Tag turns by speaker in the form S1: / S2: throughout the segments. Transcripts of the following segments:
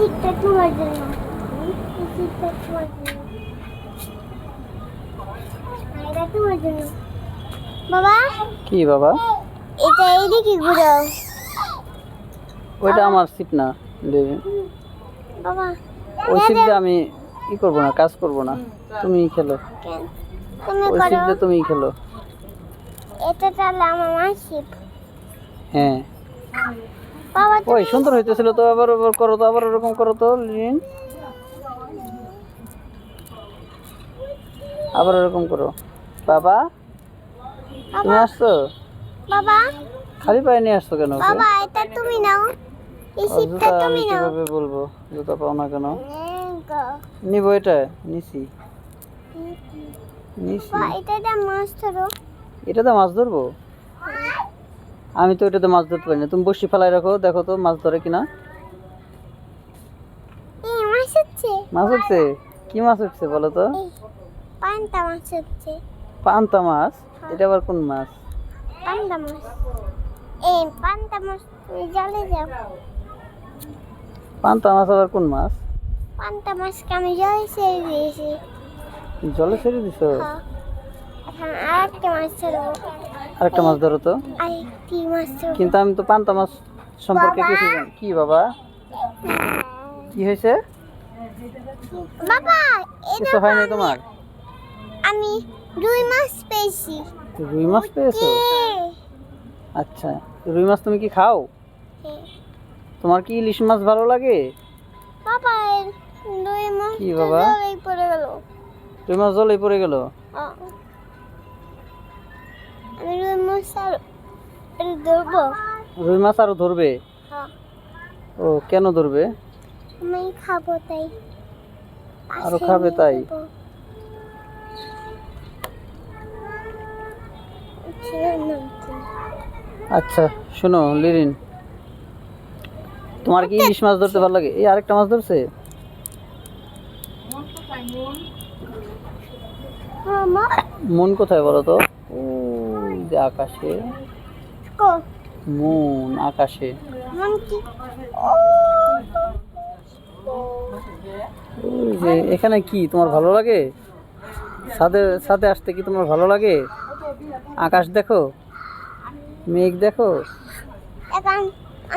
S1: সিটটা তোমার জন্য এই সিটটা তোমার জন্য এটা তোমার জন্য বাবা?
S2: কি বাবা?
S1: এটা এইদিকে ঘুরাও
S2: ওইটা আমার সিট না দেবী।
S1: বাবা
S2: ওই সিট দিয়ে আমি ই করব না কাজ করব না। তুমি খেলো। ওই সিট
S1: করো।
S2: তুমি খেলো।
S1: এটা তাহলে আমার মাসিপ
S2: হ্যাঁ। ওই সুন্দর হইতেছিল তো আবার আবার করো তো আবার ওরকম করো তো লিন। আবার ওরকম করো। বাবা তুমি আসছো?
S1: বাবা।
S2: খালি পায়ে নিয়ে আসছো কেন?
S1: বাবা এটা তুমি নাও। এই তুমি নাও।
S2: কীভাবে বলব? জুতা পাও না কেন। নিবো এটা নিছি। নিছি।
S1: এটা মাছ ধরো।
S2: এটাতে মাছ ধরবো? আমি তো এটাতে মাছ ধরতে পারি না। তুমি বসি ফেলাই রাখো দেখো তো মাছ ধরে কিনা।
S1: মাছ
S2: উঠছে কি মাছ উঠছে বলো তো?
S1: পান্তা মাছ হচ্ছে।
S2: পান্তা মাছ? এটা আবার কোন মাছ?
S1: পান্তা মাছ। এই পান্তা মাছ জলে যাও।
S2: পান্তা মাছ আবার কোন মাছ?
S1: পান্তা মাছকে আমি জলে ছেড়ে দিয়েছি।
S2: জলে ছেড়ে দিছো?
S1: হ্যাঁ। এখন আর একটা মাছ ধরবো
S2: আরেকটা মাছ ধরো তো। কিন্তু আমি তো পান্তা মাছ সম্পর্কে কিছু জানি। কি বাবা? কি হয়েছে?
S1: বাবা
S2: কিছু
S1: এটা
S2: হয়নি তোমার?
S1: আমি রুই মাছ পেয়েছি।
S2: রুই মাছ পেয়েছ?
S1: হ্যাঁ।
S2: আচ্ছা রুই মাছ তুমি কি খাও?
S1: হ্যাঁ।
S2: তোমার কি ইলিশ মাছ ভালো লাগে?
S1: বাবা রুই মাছ
S2: কি বাবা?
S1: জলেই পড়ে গেল।
S2: রুই মাছ জলে পড়ে গেল?
S1: মাছ আর ধরবো?
S2: রুই মাছ আরও ধরবে?
S1: হ্যাঁ।
S2: ও কেন ধরবে?
S1: আমি খাব তাই। আরও
S2: খাবে তাই?
S1: কি?
S2: আচ্ছা শোনো লিরিন। তোমার কি ইলিশ মাছ ধরতে ভালো লাগে? এই আরেকটা মাছ ধরছে? মন কোথায় বলো তো? আকাশে? মন আকাশে। যে এখানে কি তোমার ভালো লাগে? ছাদে ছাদে আসতে কি তোমার ভালো লাগে? আকাশ দেখো? মেঘ দেখো?
S1: এখন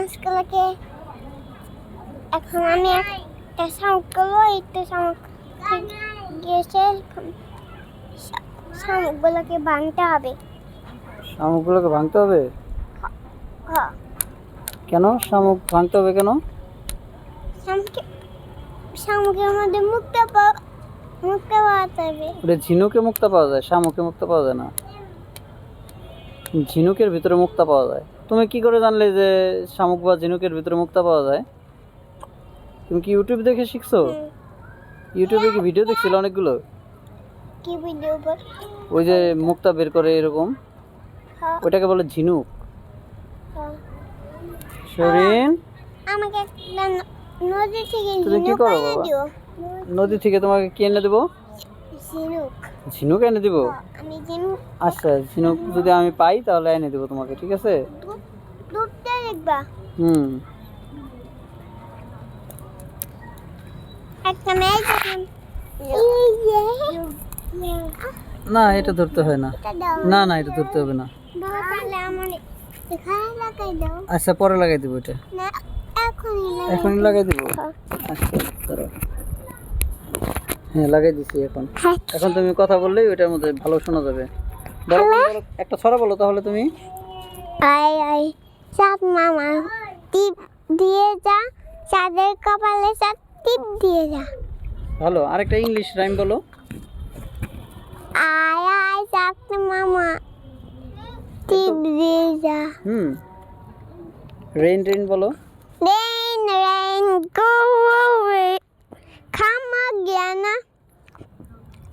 S1: আজকালকে এখন আমি একটা শামুক করব একটা শামুক গেছে শামুকগুলোকে ভাঙতে হবে।
S2: শামুকগুলোকে ভাঙতে হবে?
S1: হ্যাঁ।
S2: কেন? শামুক ভাঙতে হবে কেন?
S1: শামুকের মধ্যে মুক্তা পাওয়া মুক্তা পাওয়াতে হবে।
S2: ওটা ঝিনুকে মুক্তা পাওয়া যায় শামুকে মুক্তা পাওয়া যায় না। ঝিনুকের ভিতরে মুক্তা পাওয়া যায়। তুমি কি করে জানলে যে শামুক বা ঝিনুকের ভিতরে মুক্তা পাওয়া যায়? তুমি কি ইউটিউব দেখে শিখছো? ইউটিউবে কি ভিডিও দেখছিল অনেকগুলো?
S1: কি ভিডিও
S2: ওই যে মুক্তা বের করে এরকম। ওটাকে বলে ঝিনুক।
S1: হ্যাঁ।
S2: শরীন?
S1: আমাকে নদী থেকে
S2: তুমি কি করো বাবা? নদী থেকে তোমাকে কি এনে দেবো?
S1: ঝিনুক।
S2: ঝিনুক এনে দেবো?
S1: হ্যাঁ, আমি ঝিনুক।
S2: আচ্ছা ঝিনুক যদি আমি পাই তাহলে এনে দেবো তোমাকে ঠিক আছে?
S1: ডুব- ডুবতে দেখবা।
S2: হুম।
S1: একটা মেয়ে
S2: না এটা ধরতে হয় না। না না এটা ধরতে হবে না। আচ্ছা পরে লাগাই দেবো এটা।
S1: এখনই লাগাই
S2: দেবো। আচ্ছা হ্যাঁ লাগাই দিছি এখন।
S1: হ্যাঁ
S2: এখন তুমি কথা বললেই ওইটার মধ্যে ভালো শোনা যাবে। একটা ছড়া বলো তাহলে তুমি।
S1: আই আই চাঁদ মামা টিপ দিয়ে যা চাঁদের কপালে চাঁদ টিপ দিয়ে যা।
S2: ভালো আরেকটা ইংলিশ রাইম বলো। হুম রেইন রেইন বলো
S1: Rain, rain, go away. Come again.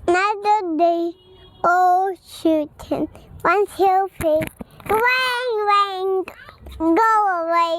S1: Another day. Oh, shooting. Once you face. Rain, rain, go away.